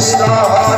Krishna